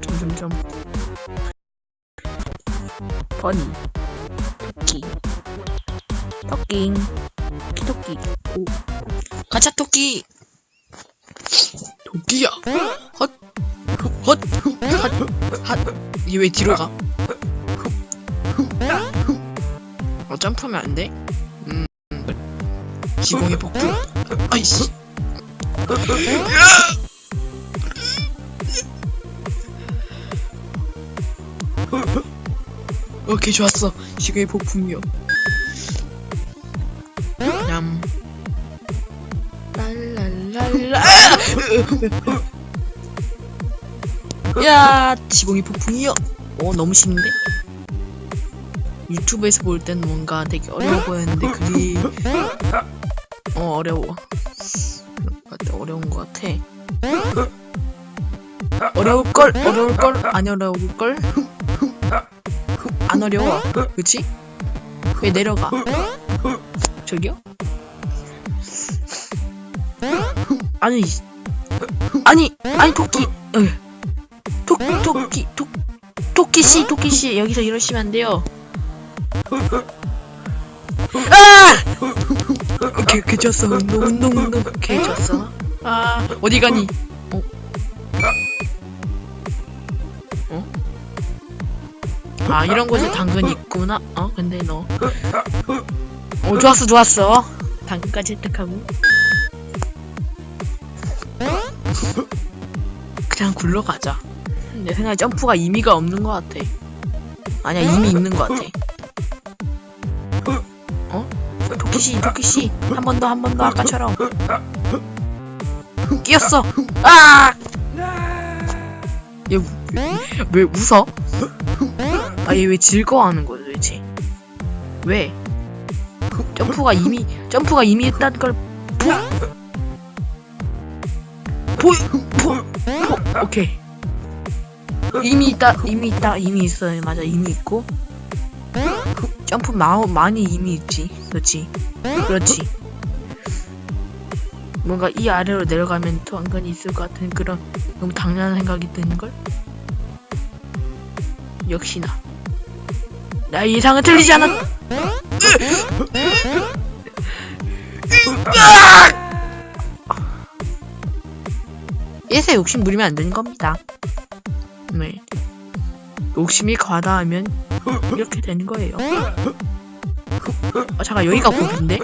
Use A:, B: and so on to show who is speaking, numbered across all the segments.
A: 점점점. 버니. 토끼. 토끼. 토끼. 오. 가차 토끼. 토끼야. 헛헛헛얘 왜 뒤로 가? 어 점프하면 안 돼? 음 지공의 복부 아이씨. 오케이 좋았어. 지구의 폭풍이요. 냠. 랄랄랄라. 야 지공의 폭풍이요. 어 너무 쉽는데 유튜브에서 볼 땐 뭔가 되게 어려워 보였는데 그게 어 어려워 어려운 것 같아 어려울 걸 어려울 걸 안 어려울 걸 안 어려워. 그치? 왜 내려가? 저기요? 아니, 이- 아니, 아니, 토끼, 으. 토, 토끼, 토, 토끼씨, 토끼씨, 여기서 이러시면 안 돼요. 아! 오케이, 좋았어. 운동, 운동, 운동. 좋았어. 아, 어디 가니? 어? 어? 아 이런 곳에 당근 있구나. 어 근데 너. 어 좋았어 좋았어. 당근까지 획득하고. 그냥 굴러가자. 내 생각에 점프가 의미가 없는 것 같아. 아니야 이미 있는 것 같아. 토끼씨 토끼씨 한 번 더 한 번 더 아까처럼. 끼었어. 아! 얘왜 웃어? 아, 얘 왜 즐거워하는 거야, 도대체? 왜? 점프가 이미, 점프가 이미 했다는 걸, 보, 보, 보, 보, 오케이. 이미 있다, 이미 있다, 이미 있어요. 맞아, 이미 있고. 점프 마, 많이 이미 있지. 그렇지. 그렇지. 뭔가 이 아래로 내려가면 또 한간이 있을 것 같은 그런 너무 당연한 생각이 드는걸? 역시나. 나 예상은 틀리지 않았. 예세 욕심 부리면 안 되는 겁니다. 네. 욕심이 과다하면 이렇게 되는 거예요. 아 잠깐 여기가 고비인데?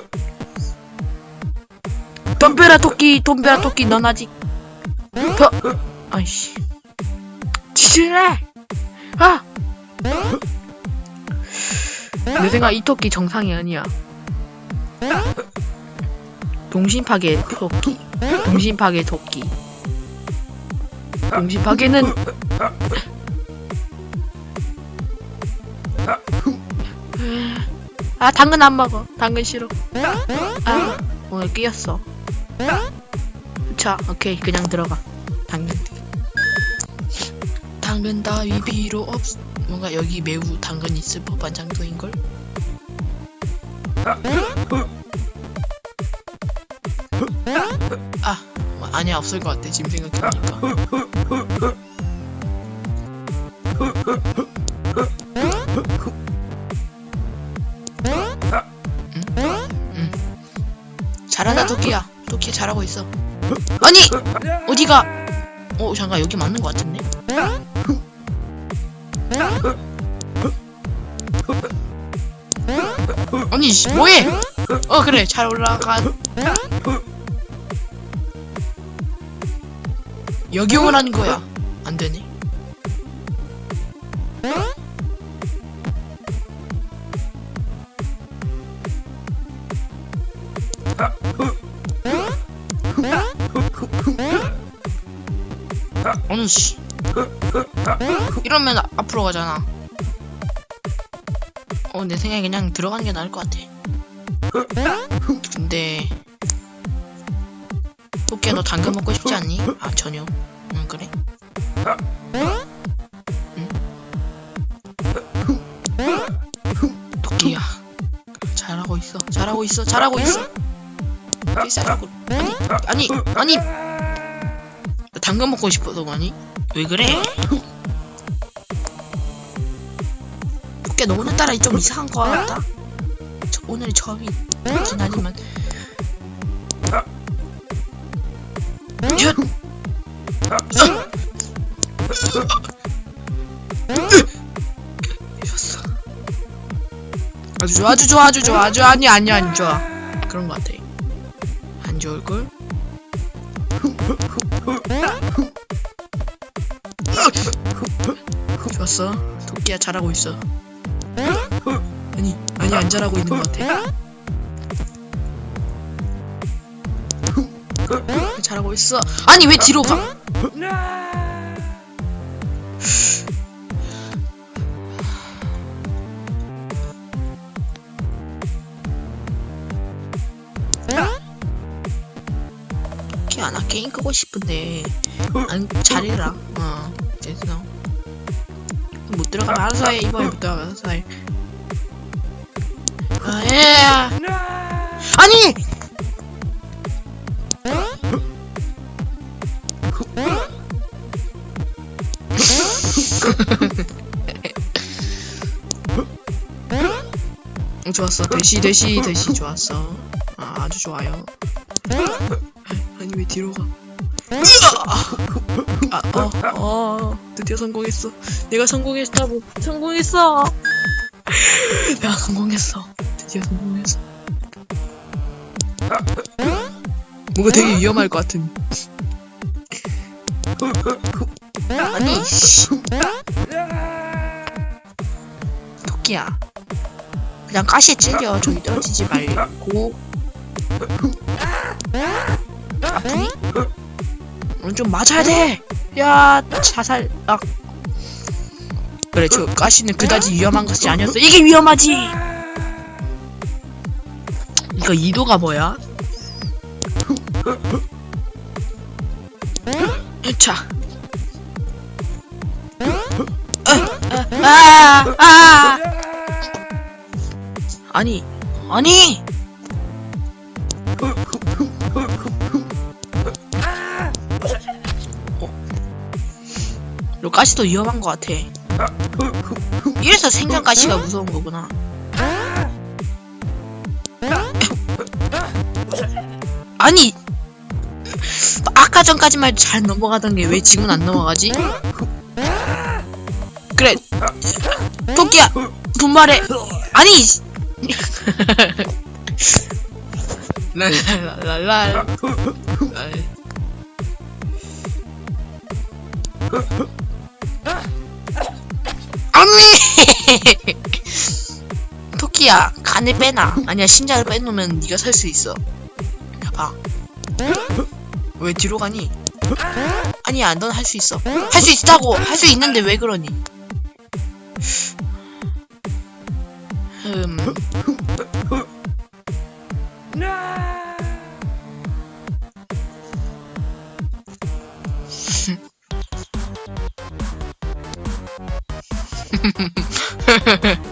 A: 덤벼라 토끼, 덤벼라 토끼, 넌 아직 벼. 아이씨. 지질래. 아. 내 생각 이 토끼 정상이 아니야. 동심파괴 토끼. 동심파괴 토끼. 동심파괴는 아 당근 안 먹어. 당근 싫어. 아 오늘 끼었어. 자 오케이 그냥 들어가. 당근. 당근 따위 필요 없. 뭔가 여기 매우 당근 있을 법한 장소인 걸. 아 뭐, 아니야 없을 것 같아 지금 생각해보니까. 토끼야. 토끼 잘하고 있어. 아니 어디가? 어 잠깐 여기 맞는 것 같은데. 아니 씨, 뭐해? 어 그래 잘 올라가. 여기 오라는 거야. 안 되네. 아니 씨. 이러면 아- 앞으로 가잖아. 어, 내 생각에 그냥 들어가는 게 나을 것 같아. 근데 토끼야 너 당근 먹고 싶지 않니? 아 전혀. 응 그래? 응? 토끼야 잘하고 있어. 잘하고 있어. 잘하고 있어. 아니 아니 아니 나 당근 먹고 싶어서 아니 왜 그래? 토끼야 너 오늘따라 좀 이상한 거 같다. 저, 오늘 점이 있긴 하지만. 아주 좋아, 아주 좋아, 아주 좋아, 아주 아니 아니 안 좋아. 그런 것 같아. 좋았어. 토끼야 잘하고 있어. 아니 아니 안 잘하고 있는 것 같아. 잘하고 있어. 아니 왜 뒤로 가? 게임 끄고 싶은데 안 잘해라. 어 됐어. 못 들어가면 알아서 해. 이번에 못 들어가면 알아서 해. 아, 예. 아니 응, 좋았어. 대시, 대시, 대시 좋았어. 아, 아주 좋아요. 왜 뒤로 가? 아, 어, 어, 드디어 성공했어. 내가 성공했다고. 성공했어. 내가 성공했어. 드디어 성공했어. 뭔가 되게 위험할 것 같은. 아니, 씨. 토끼야. 그냥 가시에 찔려. 저기 떨어지지 말고. 아프니? 좀 맞아야 돼. 야, 자살. 아. 그래, 저 가시는 그다지 위험한 것이 아니었어. 이게 위험하지. 이거 이도가 뭐야? 자. 아, 아, 아. 아니, 아니. 너 가시도 위험한 것 같아. 이래서 생선 가시가 무서운 거구나. 아니, 아까 전까지만 잘 넘어가던 게 왜 지금은 안 넘어가지? 그래, 토끼야, 분발해. 아니. 랄랄랄랄. 야, 간을 빼놔. 아니야, 심장을 빼놓으면 네가 살 수 있어. 봐. 왜 뒤로 가니? 아니야, 넌 할 수 있어. 할 수 있다고! 할 수 있는데 왜 그러니? 음.